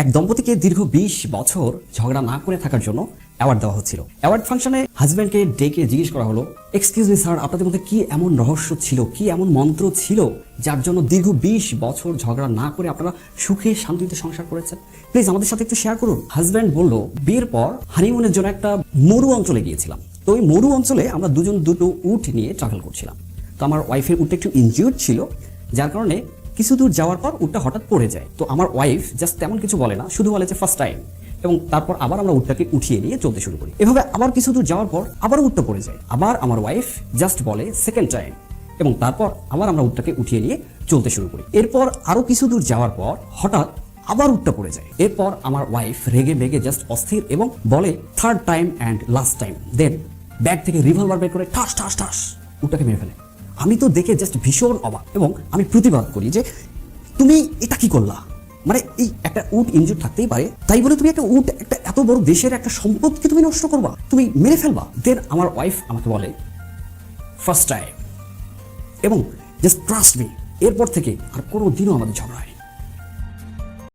এক দম্পতিকে দীর্ঘ বিশ বছর ঝগড়া না করে থাকার জন্য অ্যাওয়ার্ড দেওয়া হচ্ছিল। অ্যাওয়ার্ড ফাংশনে হাজব্যান্ডকে ডেকে জিজ্ঞেস করা হলো এক্সকিউজ মি স্যার আপনাদের মধ্যে কি এমন রহস্য ছিল? কি এমন মন্ত্র ছিল যার জন্য দীর্ঘ বিশ বছর ঝগড়া না করে আপনারা সুখে শান্তিতে সংসার করেছেন? প্লিজ আমাদের সাথে একটু শেয়ার করুন। হাজব্যান্ড বলল, বিয়ের পর হানিমুনের জন্য একটা মরু অঞ্চলে গিয়েছিলাম। তো ওই মরু অঞ্চলে আমরা দুজন দুটো উট নিয়ে ট্রাভেল করছিলাম। তো আমার ওয়াইফের উটটা একটু ইনজিউর্ড ছিল, যার কারণে কিছু দূর যাওয়ার পর উটটা হঠাৎ পড়ে যায়। তো আমার ওয়াইফ জাস্ট তেমন কিছু বলে না, শুধু বলে যে ফার্স্ট টাইম এবং তারপর আবার আমরা উটটাকে উঠিয়ে নিয়ে চলতে শুরু করি। এভাবে আবার কিছু দূর যাওয়ার পর আবার উটটা পড়ে যায়। আবার আমার ওয়াইফ জাস্ট বলে সেকেন্ড টাইম এবং তারপর আবার আমরা উটটাকে উঠিয়ে নিয়ে চলতে শুরু করি। এরপর আরও কিছু দূর যাওয়ার পর হঠাৎ আবার উটটা পড়ে যায়। এরপর আমার ওয়াইফ রেগে বেগে জাস্ট অস্থির এবং বলে third time and last time then bag থেকে রিভলভার বের করে ঠাস ঠাস ঠাস, উটটাকে মেরে ফেলে। আমি তো দেখে জাস্ট ভীষণ অবাক এবং আমি প্রতিবাদ করি যে তুমি এটা কি করলা? মানে এই একটা উট ইনজুর থাকতেই পারে। তাই বলে তুমি একটা উট একটা এত বড় দেশের একটা সম্পদকে তুমি নষ্ট করবা? তুমি মেরে ফেলবা? দেন আমার ওয়াইফ আমাকে বলে ফার্স্ট টাইম এবং জাস্ট ট্রাস্ট মি এরপর থেকে আর কোনো দিনও আমাদের ঝগড়া হয়